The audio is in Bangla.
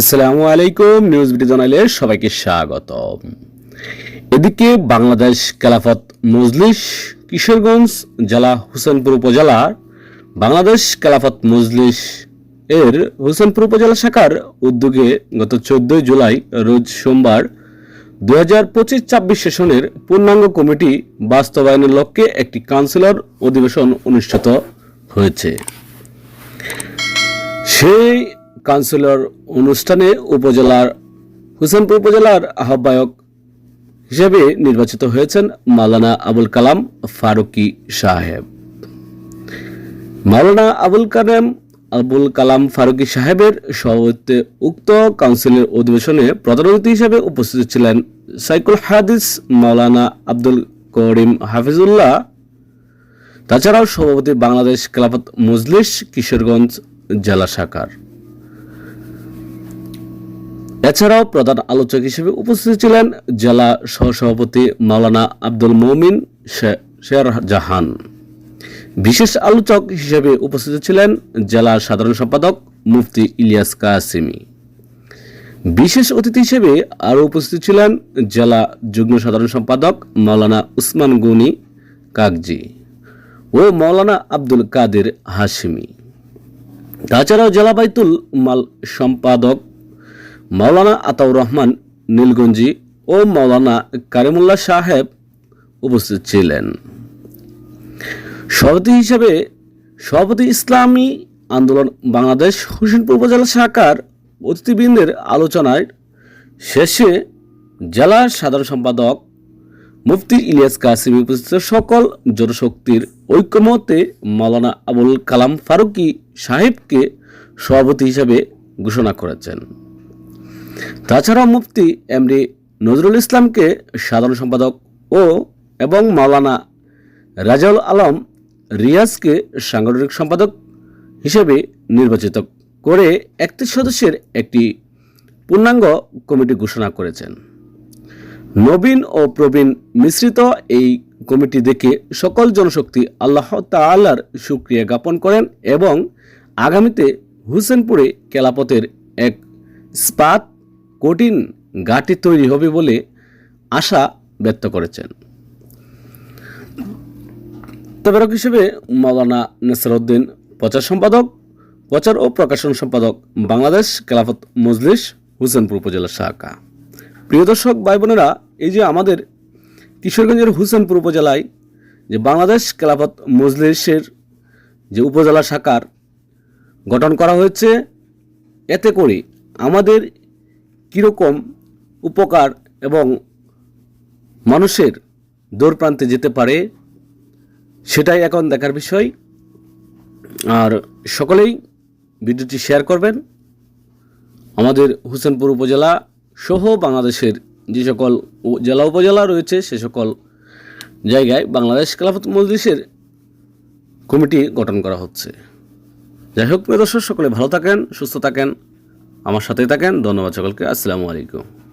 আসসালামু আলাইকুম নিউজ বিটি জানাইলে সবাইকে স্বাগত এদিকে বাংলাদেশ খেলাফত মজলিস, কিশোরগঞ্জ জেলা, হুসেনপুর উপজেলার বাংলাদেশ খেলাফত মজলিস এর হুসেনপুর উপজেলা শাখার উদ্যোগে গত চোদ্দই জুলাই, রোজ সোমবার দুই হাজার পঁচিশ ছাব্বিশ সেশনের পূর্ণাঙ্গ কমিটি বাস্তবায়নের লক্ষ্যে একটি কাউন্সিলর অধিবেশন অনুষ্ঠিত হয়েছে। সেই কাউন্সিলর অনুষ্ঠানে উপজেলার হুসেনপুর উপজেলার আহ্বায়ক হিসেবে নির্বাচিত হয়েছেন মাওলানা আবুল কালাম ফারুকি সাহেব। মাওলানা আবুল কালাম আবুল কালাম ফারুকি সাহেবের সভাপতিত্বে উক্ত কাউন্সিলের অধিবেশনে প্রধান অতিথি হিসেবে উপস্থিত ছিলেন সাইকুল হাদিস মাওলানা আব্দুল করিম হাফিজুল্লাহ। তাছাড়াও সভাপতি বাংলাদেশ খেলাফত মজলিস কিশোরগঞ্জ জেলা শাখার। এছাড়াও প্রধান আলোচক হিসেবে উপস্থিত ছিলেন জেলা সহসভাপতি মাওলানা আব্দুল মমিন শের জাহান। বিশেষ আলোচক হিসেবে উপস্থিত ছিলেন জেলা সাধারণ সম্পাদক মুফতি ইলিয়াস কাসিমি। বিশেষ অতিথি হিসেবে আরও উপস্থিত ছিলেন জেলা যুগ্ম সাধারণ সম্পাদক মাওলানা উসমান গনি কাকজি ও মাওলানা আব্দুল কাদের হাশিমি। তাছাড়াও জেলা বাইতুল মাল সম্পাদক মাওলানা আতাউর রহমান নীলগঞ্জি ও মাওলানা কারিমুল্লাহ সাহেব উপস্থিত ছিলেন। সভাপতি হিসেবে সভাপতি ইসলামী আন্দোলন বাংলাদেশ হোসেনপুর উপজেলা শাখার অতিথিবৃন্দের আলোচনায় শেষে জেলা সাধারণ সম্পাদক মুফতি ইলিয়াস কাসিমি উপস্থিত সকল জনশক্তির ঐক্যমতে মাওলানা আবুল কালাম ফারুকি সাহেবকে সভাপতি হিসেবে ঘোষণা করেছেন। তাছাড়াও মুফতি এমডি নজরুল ইসলামকে সাধারণ সম্পাদক ও এবং মাওলানা রাজাউল আলম রিয়াজকে সাংগঠনিক সম্পাদক হিসেবে নির্বাচিত করে একত্রিশ সদস্যের একটি পূর্ণাঙ্গ কমিটি ঘোষণা করেছেন। নবীন ও প্রবীণ মিশ্রিত এই কমিটি দেখে সকল জনশক্তি আল্লাহ তাআলার সুক্রিয়া জ্ঞাপন করেন এবং আগামীতে হুসেনপুরে কেলাপতের এক স্পাত কঠিন ঘাঁটি তৈরি হবে বলে আশা ব্যক্ত করেছেন। তবেরক হিসেবে মৌলানা নেসরউদ্দিন, প্রচার সম্পাদক, প্রচার ও প্রকাশন সম্পাদক বাংলাদেশ খেলাফত মজলিস, হুসেনপুর উপজেলা শাখা। প্রিয় দর্শক, ভাই বোনেরা, এই যে আমাদের কিশোরগঞ্জের হুসেনপুর উপজেলায় যে বাংলাদেশ খেলাফত মজলিসের যে উপজেলা শাখার গঠন করা হয়েছে, এতে করে আমাদের কীরকম উপকার এবং মানুষের দূর প্রান্তে যেতে পারে, সেটাই এখন দেখার বিষয়। আর সকলেই ভিডিওটি শেয়ার করবেন। আমাদের হুসেনপুর উপজেলা সহ বাংলাদেশের যে সকল জেলা উপজেলা রয়েছে, সে সকল জায়গায় বাংলাদেশ খেলাফত মজলিসের কমিটি গঠন করা হচ্ছে। যাই হোক, প্রিয় দর্শক, সকলে ভালো থাকেন, সুস্থ থাকেন। আমার সাথেই থাকেন। ধন্যবাদ সকলকে। আসসালামু আলাইকুম।